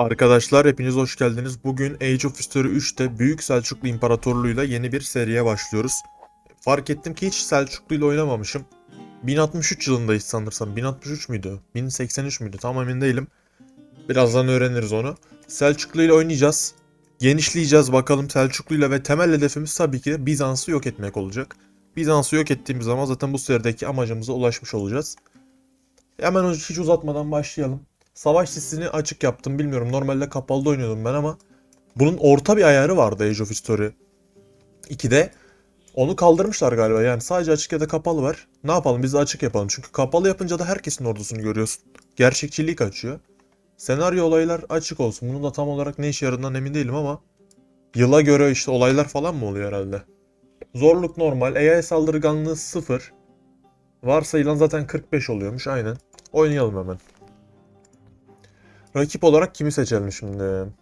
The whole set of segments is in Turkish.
Arkadaşlar hepiniz hoş geldiniz. Bugün Age of History 3'te Büyük Selçuklu İmparatorluğu'yla yeni bir seriye başlıyoruz. Fark ettim ki hiç Selçuklu ile oynamamışım. 1063 yılındayız sanırsam. 1063 müydü? 1083 müydü? Tam emin değilim. Birazdan öğreniriz onu. Selçuklu ile oynayacağız. Genişleyeceğiz bakalım Selçuklu ile ve temel hedefimiz tabii ki Bizans'ı yok etmek olacak. Bizans'ı yok ettiğimiz zaman zaten bu serideki amacımıza ulaşmış olacağız. Hemen hiç uzatmadan başlayalım. Savaş sesini açık yaptım bilmiyorum. Normalde kapalı oynuyordum ben ama bunun orta bir ayarı vardı Age of History 2'de. Onu kaldırmışlar galiba yani sadece açık ya da kapalı var. Ne yapalım biz de açık yapalım. Çünkü kapalı yapınca da herkesin ordusunu görüyorsun. Gerçekçiliği kaçıyor. Senaryo olaylar açık olsun. Bunun da tam olarak ne işe yaradığından emin değilim ama yıla göre işte olaylar falan mı oluyor herhalde? Zorluk normal. AI saldırganlığı 0. Varsayılan zaten 45 oluyormuş aynen. Oynayalım hemen. Rakip olarak kimi seçelim şimdi?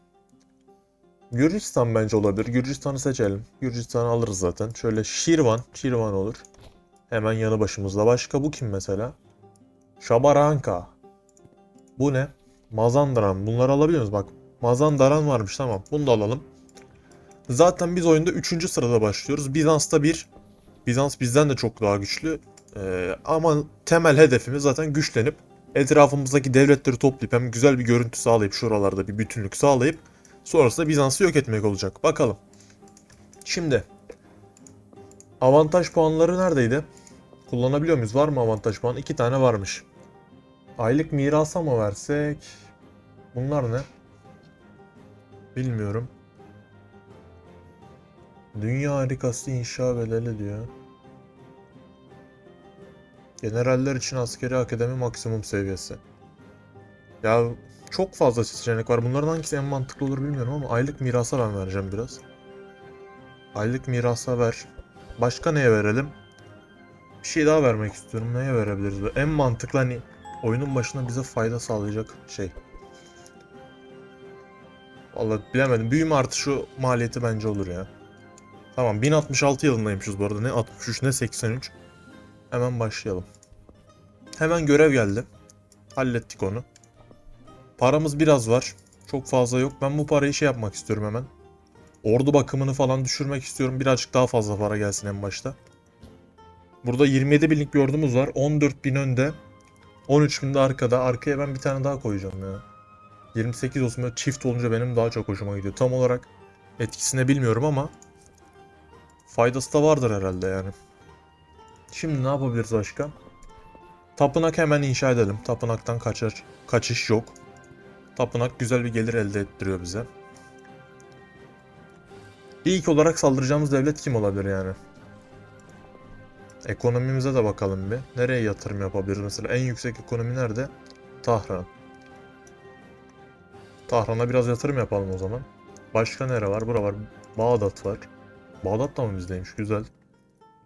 Gürcistan bence olabilir. Gürcistan'ı seçelim. Gürcistan'ı alırız zaten. Şöyle Şirvan. Şirvan olur. Hemen yanı başımızda. Başka bu kim mesela? Şabaranka. Bu ne? Mazandaran. Bunları alabiliyor muyuz? Bak Mazandaran varmış tamam. Bunu da alalım. Zaten biz oyunda 3. sırada başlıyoruz. Bizans'ta bir. Bizans bizden de çok daha güçlü. Ee, ama temel hedefimiz zaten güçlenip etrafımızdaki devletleri toplayıp hem güzel bir görüntü sağlayıp şuralarda bir bütünlük sağlayıp sonrasında Bizans'ı yok etmek olacak. Bakalım. Şimdi avantaj puanları neredeydi? Kullanabiliyor muyuz? Var mı avantaj puan? İki tane varmış. Aylık mirasa mı versek? Bunlar ne? Bilmiyorum. Dünya harikası inşa bedeli diyor. Generaller için askeri akademi maksimum seviyesi. Ya çok fazla seçenek var. Bunların hangisi en mantıklı olur bilmiyorum ama aylık mirasa ben vereceğim biraz. Aylık mirasa ver. Başka neye verelim? Bir şey daha vermek istiyorum. Neye verebiliriz? Böyle En mantıklı hani oyunun başına bize fayda sağlayacak şey. Vallahi bilemedim. Büyüme artışı maliyeti bence olur ya. Tamam 1066 yılındaymışız bu arada. Ne 63 ne 83. Hemen başlayalım. Hemen görev geldi. Hallettik onu. Paramız biraz var. Çok fazla yok. Ben bu parayı şey yapmak istiyorum hemen. Ordu bakımını falan düşürmek istiyorum. Birazcık daha fazla para gelsin en başta. Burada 27 binlik bir ordumuz var. 14 bin önde. 13 bin de arkada. Arkaya ben bir tane daha koyacağım ya. 28 olsun böyle çift olunca benim daha çok hoşuma gidiyor. Tam olarak etkisini bilmiyorum ama faydası da vardır herhalde yani. Şimdi ne yapabiliriz başka? Tapınak hemen inşa edelim. Tapınaktan kaçar, kaçış yok. Tapınak güzel bir gelir elde ettiriyor bize. İlk olarak saldıracağımız devlet kim olabilir yani? Ekonomimize de bakalım bir. Nereye yatırım yapabiliriz mesela? En yüksek ekonomi nerede? Tahran. Tahran'a biraz yatırım yapalım o zaman. Başka nere var? Bura var. Bağdat var. Bağdat da mı bizdeymiş? Güzel.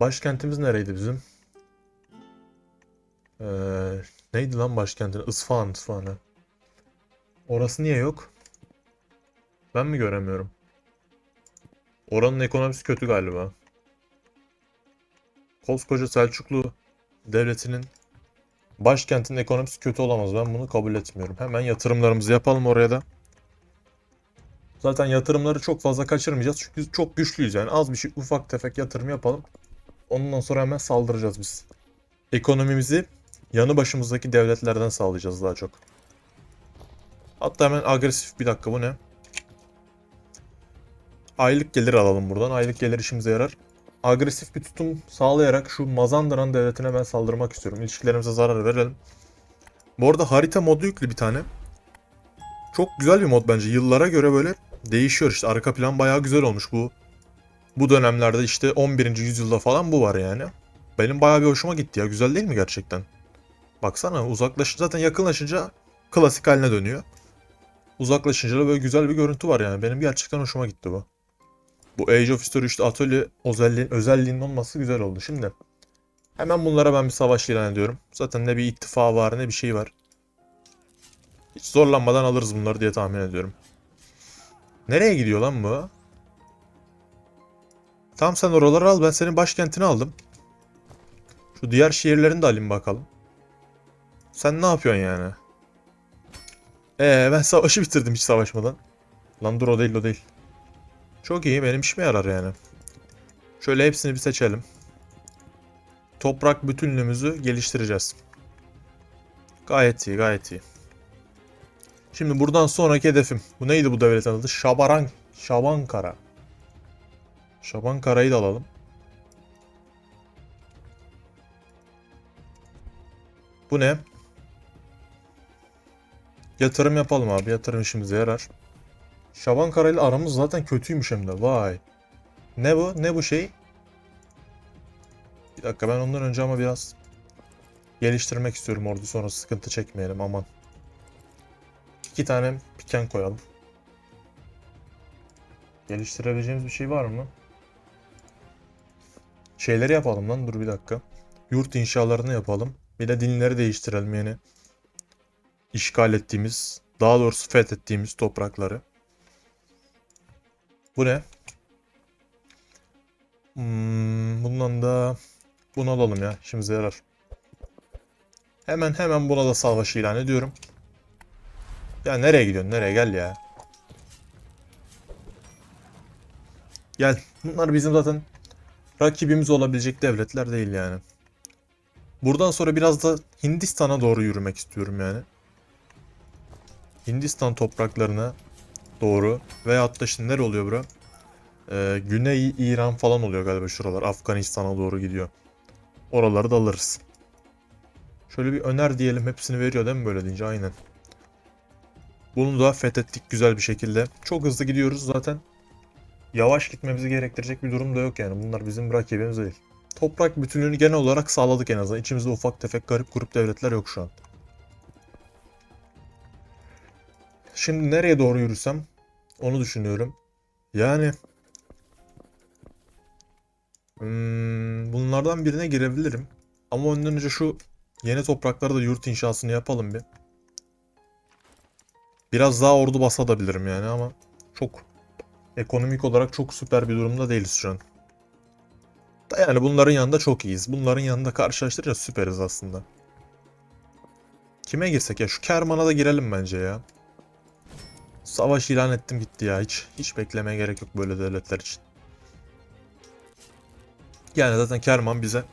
Başkentimiz nereydi bizim? Ee, neydi lan başkentin? Isfahan, İsfahan. ha. Orası niye yok? Ben mi göremiyorum? Oranın ekonomisi kötü galiba. Koskoca Selçuklu devletinin başkentin ekonomisi kötü olamaz. Ben bunu kabul etmiyorum. Hemen yatırımlarımızı yapalım oraya da. Zaten yatırımları çok fazla kaçırmayacağız. Çünkü çok güçlüyüz yani. Az bir şey ufak tefek yatırım yapalım. Ondan sonra hemen saldıracağız biz. Ekonomimizi yanı başımızdaki devletlerden sağlayacağız daha çok. Hatta hemen agresif bir dakika bu ne? Aylık gelir alalım buradan. Aylık gelir işimize yarar. Agresif bir tutum sağlayarak şu Mazandaran devletine ben saldırmak istiyorum. İlişkilerimize zarar verelim. Bu arada harita modu yüklü bir tane. Çok güzel bir mod bence. Yıllara göre böyle değişiyor işte. Arka plan bayağı güzel olmuş bu. Bu dönemlerde işte 11. yüzyılda falan bu var yani. Benim bayağı bir hoşuma gitti ya. Güzel değil mi gerçekten? Baksana uzaklaşınca zaten yakınlaşınca klasik haline dönüyor. Uzaklaşınca da böyle güzel bir görüntü var yani. Benim gerçekten hoşuma gitti bu. Bu Age of History işte atölye özelliğin, özelliğinin olması güzel oldu. Şimdi hemen bunlara ben bir savaş ilan ediyorum. Zaten ne bir ittifak var ne bir şey var. Hiç zorlanmadan alırız bunları diye tahmin ediyorum. Nereye gidiyor lan bu? Tamam sen oraları al ben senin başkentini aldım. Şu diğer şehirlerini de alayım bakalım. Sen ne yapıyorsun yani? Ee ben savaşı bitirdim hiç savaşmadan. Lan dur o değil o değil. Çok iyi benim işime yarar yani. Şöyle hepsini bir seçelim. Toprak bütünlüğümüzü geliştireceğiz. Gayet iyi gayet iyi. Şimdi buradan sonraki hedefim. Bu neydi bu devletin adı? Şabaran, Şabankara. Şabankara'yı da alalım. Bu ne? Yatırım yapalım abi. Yatırım işimize yarar. Şabankara ile aramız zaten kötüymüş hem de. Vay. Ne bu? Ne bu şey? Bir dakika ben ondan önce ama biraz geliştirmek istiyorum ordu sonra sıkıntı çekmeyelim aman. İki tane piken koyalım. Geliştirebileceğimiz bir şey var mı? Şeyleri yapalım lan dur bir dakika. Yurt inşalarını yapalım. Bir de dinleri değiştirelim yani. İşgal ettiğimiz, daha doğrusu fethettiğimiz toprakları. Bu ne? Hmm, bundan da bunu alalım ya. İşimize yarar. Hemen hemen buna da savaş ilan ediyorum. Ya nereye gidiyorsun? Nereye? Gel ya. Gel. Bunlar bizim zaten rakibimiz olabilecek devletler değil yani. Buradan sonra biraz da Hindistan'a doğru yürümek istiyorum yani. Hindistan topraklarına doğru veyahut da işte nere oluyor bura? Ee, Güney İran falan oluyor galiba şuralar. Afganistan'a doğru gidiyor. Oraları da alırız. Şöyle bir öner diyelim. Hepsini veriyor değil mi böyle deyince? Aynen. Bunu da fethettik güzel bir şekilde. Çok hızlı gidiyoruz zaten. Yavaş gitmemizi gerektirecek bir durum da yok yani. Bunlar bizim rakibimiz değil. Toprak bütünlüğünü genel olarak sağladık en azından. İçimizde ufak tefek garip grup devletler yok şu an. Şimdi nereye doğru yürüsem onu düşünüyorum. Yani hmm, bunlardan birine girebilirim. Ama ondan önce şu yeni topraklarda da yurt inşasını yapalım bir. Biraz daha ordu basabilirim yani ama çok ekonomik olarak çok süper bir durumda değiliz şu an. Da yani bunların yanında çok iyiyiz. Bunların yanında karşılaştırınca süperiz aslında. Kime girsek ya? Şu Kerman'a da girelim bence ya. Savaş ilan ettim gitti ya. Hiç hiç beklemeye gerek yok böyle devletler için. Yani zaten Kerman bize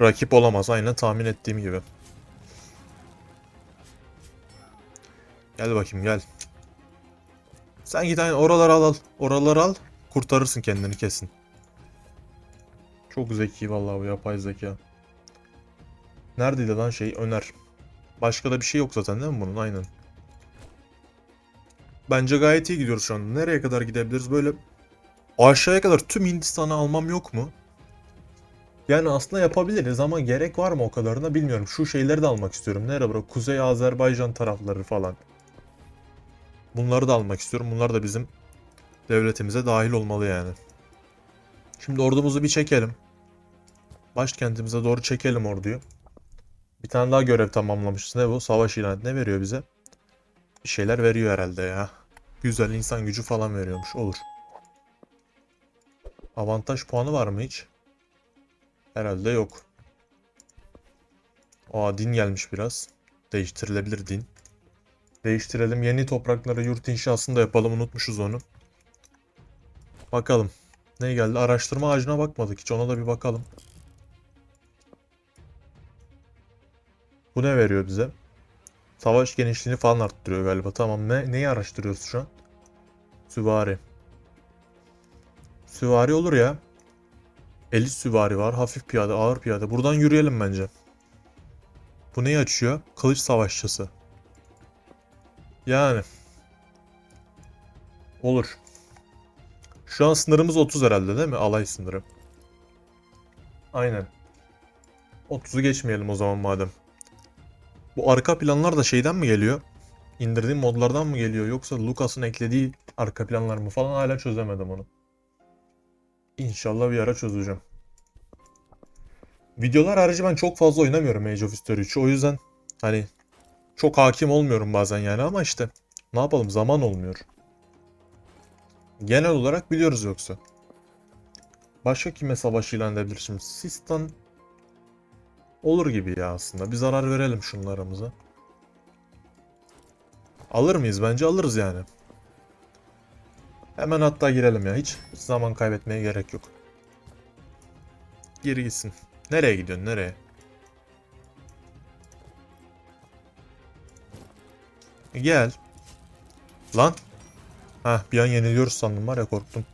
rakip olamaz. Aynen tahmin ettiğim gibi. Gel bakayım gel. Sen git aynen oraları al al. Oraları al. Kurtarırsın kendini kesin. Çok zeki vallahi bu yapay zeka. Neredeydi lan şey Öner. Başka da bir şey yok zaten değil mi bunun? Aynen. Bence gayet iyi gidiyoruz şu an. Nereye kadar gidebiliriz? Böyle aşağıya kadar tüm Hindistan'ı almam yok mu? Yani aslında yapabiliriz ama gerek var mı o kadarına bilmiyorum. Şu şeyleri de almak istiyorum. Nereye bırak? Kuzey Azerbaycan tarafları falan. Bunları da almak istiyorum. Bunlar da bizim devletimize dahil olmalı yani. Şimdi ordumuzu bir çekelim. Başkentimize doğru çekelim orduyu. Bir tane daha görev tamamlamışız. Ne bu? Savaş ilanı ne veriyor bize? Bir şeyler veriyor herhalde ya. Güzel insan gücü falan veriyormuş. Olur. Avantaj puanı var mı hiç? Herhalde yok. Aa din gelmiş biraz. Değiştirilebilir din. Değiştirelim. Yeni topraklara yurt inşasını da yapalım. Unutmuşuz onu. Bakalım. Ne geldi? Araştırma ağacına bakmadık hiç. Ona da bir bakalım. Bu ne veriyor bize? Savaş genişliğini falan arttırıyor galiba. Tamam. Ne, neyi araştırıyoruz şu an? Süvari. Süvari olur ya. Elit süvari var. Hafif piyade, ağır piyade. Buradan yürüyelim bence. Bu neyi açıyor? Kılıç savaşçısı. Yani. Olur. Şu an sınırımız 30 herhalde değil mi? Alay sınırı. Aynen. 30'u geçmeyelim o zaman madem. Bu arka planlar da şeyden mi geliyor? İndirdiğim modlardan mı geliyor? Yoksa Lucas'ın eklediği arka planlar mı falan hala çözemedim onu. İnşallah bir ara çözeceğim. Videolar harici ben çok fazla oynamıyorum Age of History 3'ü. O yüzden hani çok hakim olmuyorum bazen yani ama işte ne yapalım zaman olmuyor. Genel olarak biliyoruz yoksa. Başka kime savaş ilan edebilir şimdi? Sistan olur gibi ya aslında. Bir zarar verelim şunlarımıza. Alır mıyız? Bence alırız yani. Hemen hatta girelim ya. Hiç zaman kaybetmeye gerek yok. Geri gitsin. Nereye gidiyorsun? Nereye? Gel. Lan. Hah bir an yeniliyoruz sandım var ya korktum.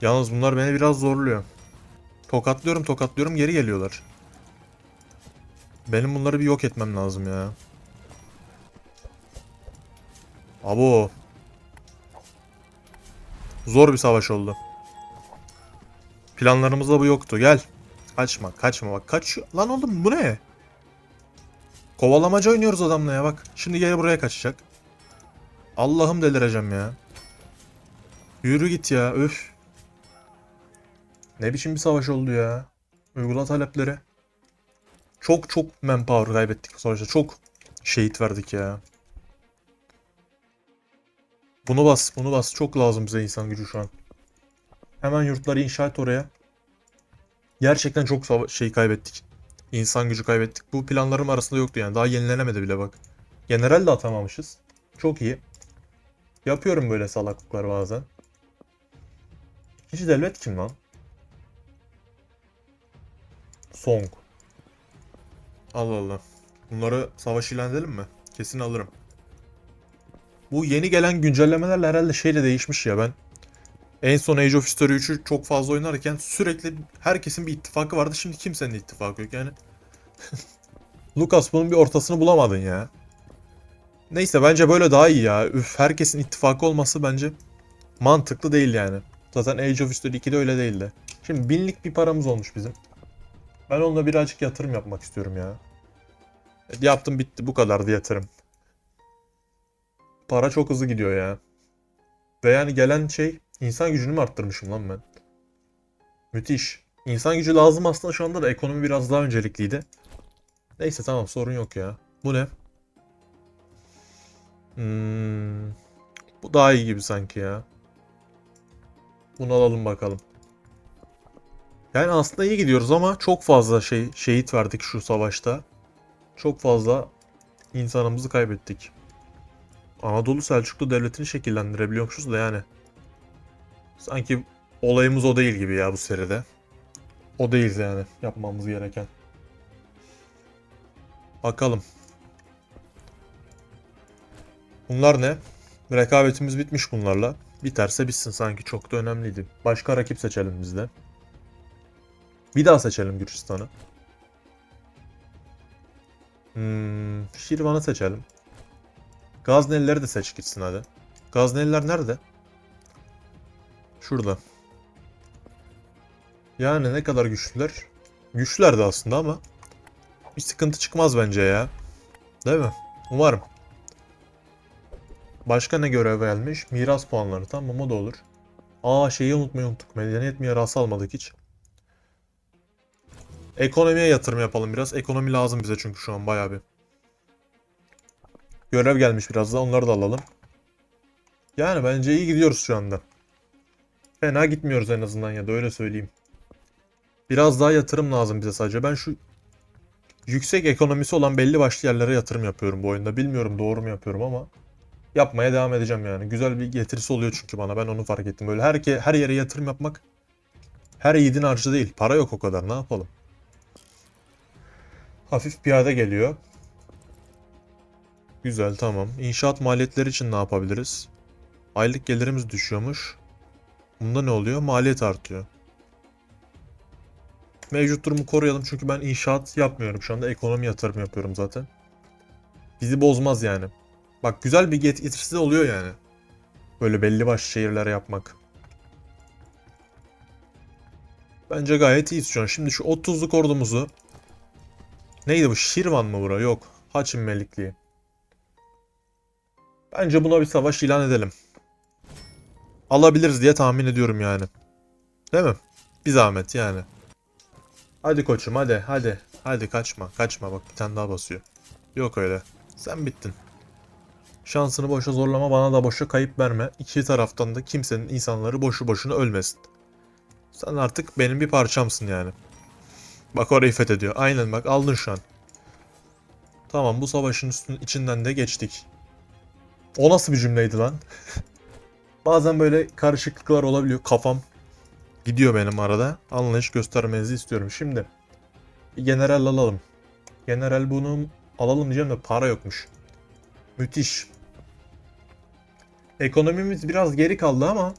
Yalnız bunlar beni biraz zorluyor. Tokatlıyorum tokatlıyorum geri geliyorlar. Benim bunları bir yok etmem lazım ya. Abo. Zor bir savaş oldu. Planlarımızda bu yoktu. Gel. Kaçma kaçma bak kaç. Lan oğlum bu ne? Kovalamaca oynuyoruz adamla ya bak. Şimdi geri buraya kaçacak. Allah'ım delireceğim ya. Yürü git ya öf. Ne biçim bir savaş oldu ya. Uygula talepleri. Çok çok manpower kaybettik bu savaşta. Çok şehit verdik ya. Bunu bas, bunu bas. Çok lazım bize insan gücü şu an. Hemen yurtları inşa et oraya. Gerçekten çok şey kaybettik. İnsan gücü kaybettik. Bu planlarım arasında yoktu yani. Daha yenilenemedi bile bak. General de atamamışız. Çok iyi. Yapıyorum böyle salaklıklar bazen. İkinci devlet kim lan? Song. Allah Allah. Bunları savaş ilan edelim mi? Kesin alırım. Bu yeni gelen güncellemelerle herhalde şeyle değişmiş ya ben. En son Age of History 3'ü çok fazla oynarken sürekli herkesin bir ittifakı vardı. Şimdi kimsenin ittifakı yok yani. Lucas bunun bir ortasını bulamadın ya. Neyse bence böyle daha iyi ya. Üf herkesin ittifakı olması bence mantıklı değil yani. Zaten Age of History 2'de öyle değildi. Şimdi binlik bir paramız olmuş bizim. Ben onunla birazcık yatırım yapmak istiyorum ya. Evet, Yaptım bitti bu kadardı yatırım. Para çok hızlı gidiyor ya. Ve yani gelen şey insan gücünü mü arttırmışım lan ben? Müthiş. İnsan gücü lazım aslında şu anda da ekonomi biraz daha öncelikliydi. Neyse tamam sorun yok ya. Bu ne? Hmm, bu daha iyi gibi sanki ya. Bunu alalım bakalım. Yani aslında iyi gidiyoruz ama çok fazla şey şehit verdik şu savaşta. Çok fazla insanımızı kaybettik. Anadolu Selçuklu Devleti'ni şekillendirebiliyormuşuz da yani. Sanki olayımız o değil gibi ya bu seride. O değil yani yapmamız gereken. Bakalım. Bunlar ne? Rekabetimiz bitmiş bunlarla. Biterse bitsin sanki çok da önemliydi. Başka rakip seçelim biz de. Bir daha seçelim Gürcistan'ı. Hmm, Şirvan'ı seçelim. Gaznelileri de seç gitsin hadi. Gazneliler nerede? Şurada. Yani ne kadar güçlüler? Güçlülerdi aslında ama bir sıkıntı çıkmaz bence ya. Değil mi? Umarım. Başka ne görev gelmiş? Miras puanları. Tamam o da olur. Aa şeyi unutmayı unuttuk. Medeniyet mirası almadık hiç. Ekonomiye yatırım yapalım biraz. Ekonomi lazım bize çünkü şu an bayağı bir. Görev gelmiş biraz da onları da alalım. Yani bence iyi gidiyoruz şu anda. Fena gitmiyoruz en azından ya da öyle söyleyeyim. Biraz daha yatırım lazım bize sadece. Ben şu yüksek ekonomisi olan belli başlı yerlere yatırım yapıyorum bu oyunda. Bilmiyorum doğru mu yapıyorum ama yapmaya devam edeceğim yani. Güzel bir getirisi oluyor çünkü bana. Ben onu fark ettim. Böyle her, her yere yatırım yapmak her yiğidin harcı değil. Para yok o kadar. Ne yapalım? Hafif piyade geliyor. Güzel tamam. İnşaat maliyetleri için ne yapabiliriz? Aylık gelirimiz düşüyormuş. Bunda ne oluyor? Maliyet artıyor. Mevcut durumu koruyalım çünkü ben inşaat yapmıyorum şu anda. Ekonomi yatırım yapıyorum zaten. Bizi bozmaz yani. Bak güzel bir getirisi de oluyor yani. Böyle belli başlı şehirlere yapmak. Bence gayet iyiyiz şu an. Şimdi şu 30'luk ordumuzu Neydi bu? Şirvan mı bura? Yok. Haçim Melikliği. Bence buna bir savaş ilan edelim. Alabiliriz diye tahmin ediyorum yani. Değil mi? Bir zahmet yani. Hadi koçum hadi hadi. Hadi kaçma kaçma bak bir tane daha basıyor. Yok öyle. Sen bittin. Şansını boşa zorlama bana da boşa kayıp verme. İki taraftan da kimsenin insanları boşu boşuna ölmesin. Sen artık benim bir parçamsın yani. Bak orayı fethediyor. Aynen bak aldın şu an. Tamam bu savaşın üstün içinden de geçtik. O nasıl bir cümleydi lan? Bazen böyle karışıklıklar olabiliyor. Kafam gidiyor benim arada. Anlayış göstermenizi istiyorum. Şimdi bir general alalım. General bunu alalım diyeceğim de para yokmuş. Müthiş. Ekonomimiz biraz geri kaldı ama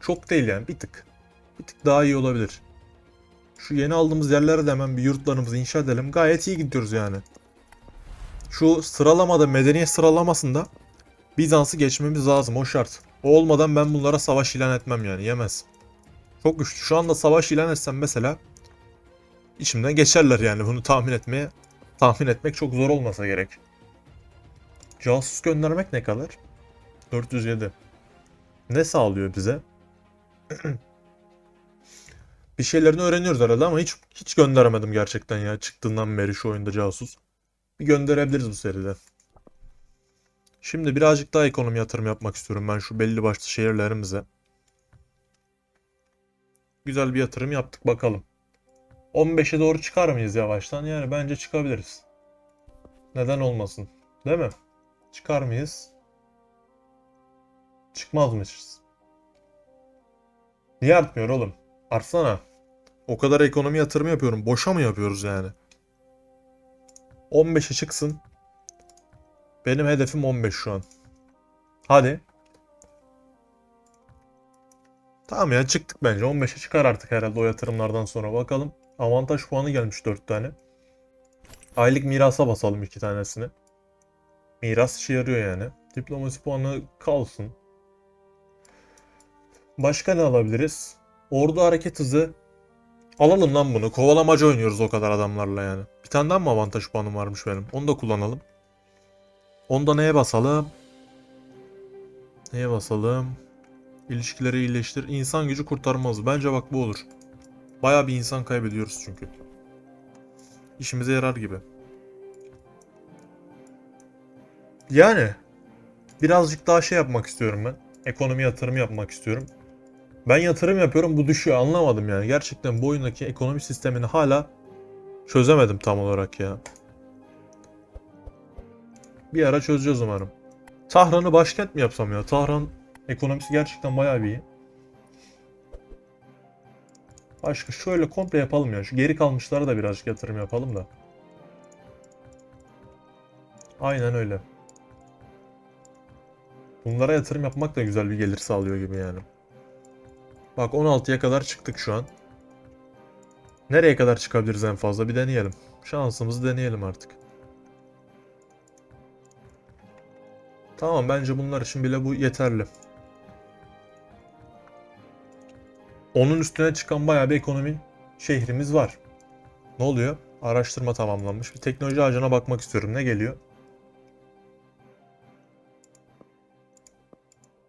çok değil yani bir tık. Bir tık daha iyi olabilir. Şu yeni aldığımız yerlere de hemen bir yurtlarımızı inşa edelim. Gayet iyi gidiyoruz yani. Şu sıralamada medeniyet sıralamasında Bizans'ı geçmemiz lazım o şart. O olmadan ben bunlara savaş ilan etmem yani yemez. Çok güçlü. Şu anda savaş ilan etsem mesela içimden geçerler yani bunu tahmin etmeye tahmin etmek çok zor olmasa gerek. Casus göndermek ne kadar? 407. Ne sağlıyor bize? bir şeylerini öğreniyoruz herhalde ama hiç hiç gönderemedim gerçekten ya çıktığından beri şu oyunda casus. Bir gönderebiliriz bu seride. Şimdi birazcık daha ekonomi yatırım yapmak istiyorum ben şu belli başlı şehirlerimize. Güzel bir yatırım yaptık bakalım. 15'e doğru çıkar mıyız yavaştan? Yani bence çıkabiliriz. Neden olmasın? Değil mi? Çıkar mıyız? Çıkmazmışız. Niye artmıyor oğlum? Artsana. O kadar ekonomi yatırım yapıyorum. Boşa mı yapıyoruz yani? 15'e çıksın. Benim hedefim 15 şu an. Hadi. Tamam ya çıktık bence. 15'e çıkar artık herhalde o yatırımlardan sonra. Bakalım. Avantaj puanı gelmiş 4 tane. Aylık mirasa basalım 2 tanesini. Miras işe yarıyor yani. Diplomasi puanı kalsın. Başka ne alabiliriz? Ordu hareket hızı. Alalım lan bunu. Kovalamaca oynuyoruz o kadar adamlarla yani. Bir tane daha mı avantaj puanım varmış benim? Onu da kullanalım. Onda neye basalım? Neye basalım? İlişkileri iyileştir. İnsan gücü kurtarmaz. Bence bak bu olur. Baya bir insan kaybediyoruz çünkü. İşimize yarar gibi. Yani birazcık daha şey yapmak istiyorum ben. Ekonomi yatırım yapmak istiyorum. Ben yatırım yapıyorum bu düşüyor anlamadım yani. Gerçekten bu oyundaki ekonomi sistemini hala çözemedim tam olarak ya. Bir ara çözeceğiz umarım. Tahran'ı başkent mi yapsam ya? Tahran ekonomisi gerçekten bayağı bir iyi. Başka şöyle komple yapalım ya. Şu geri kalmışlara da birazcık yatırım yapalım da. Aynen öyle. Bunlara yatırım yapmak da güzel bir gelir sağlıyor gibi yani. Bak 16'ya kadar çıktık şu an. Nereye kadar çıkabiliriz en fazla bir deneyelim. Şansımızı deneyelim artık. Tamam bence bunlar için bile bu yeterli. Onun üstüne çıkan bayağı bir ekonomi şehrimiz var. Ne oluyor? Araştırma tamamlanmış. Bir teknoloji ağacına bakmak istiyorum. Ne geliyor?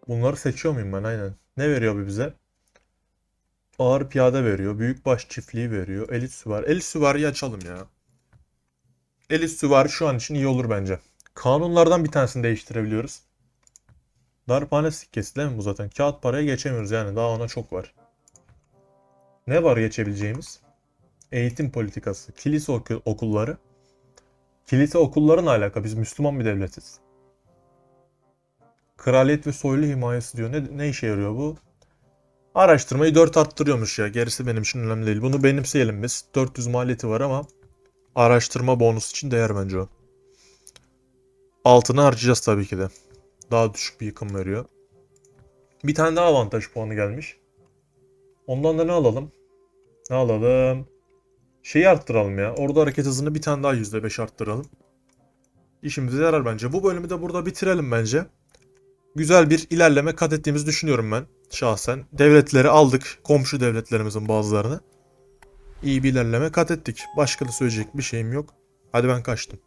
Bunları seçiyor muyum ben? Aynen. Ne veriyor bu bize? Ağır piyade veriyor. Büyükbaş çiftliği veriyor. Elit süvari. Elit süvariyi açalım ya. Elit süvari şu an için iyi olur bence. Kanunlardan bir tanesini değiştirebiliyoruz. Darphane sikkesi değil mi bu zaten? Kağıt paraya geçemiyoruz yani. Daha ona çok var. Ne var geçebileceğimiz? Eğitim politikası. Kilise oku- okulları. Kilise okulların alaka. Biz Müslüman bir devletiz. Kraliyet ve soylu himayesi diyor. Ne, ne işe yarıyor bu? Araştırmayı 4 arttırıyormuş ya. Gerisi benim için önemli değil. Bunu benimseyelim biz. 400 maliyeti var ama araştırma bonus için değer bence o. Altını harcayacağız tabii ki de. Daha düşük bir yıkım veriyor. Bir tane daha avantaj puanı gelmiş. Ondan da ne alalım? Ne alalım? Şeyi arttıralım ya. Orada hareket hızını bir tane daha %5 arttıralım. İşimize yarar bence. Bu bölümü de burada bitirelim bence. Güzel bir ilerleme kat ettiğimizi düşünüyorum ben şahsen. Devletleri aldık. Komşu devletlerimizin bazılarını. İyi bir ilerleme kat ettik. Başka da söyleyecek bir şeyim yok. Hadi ben kaçtım.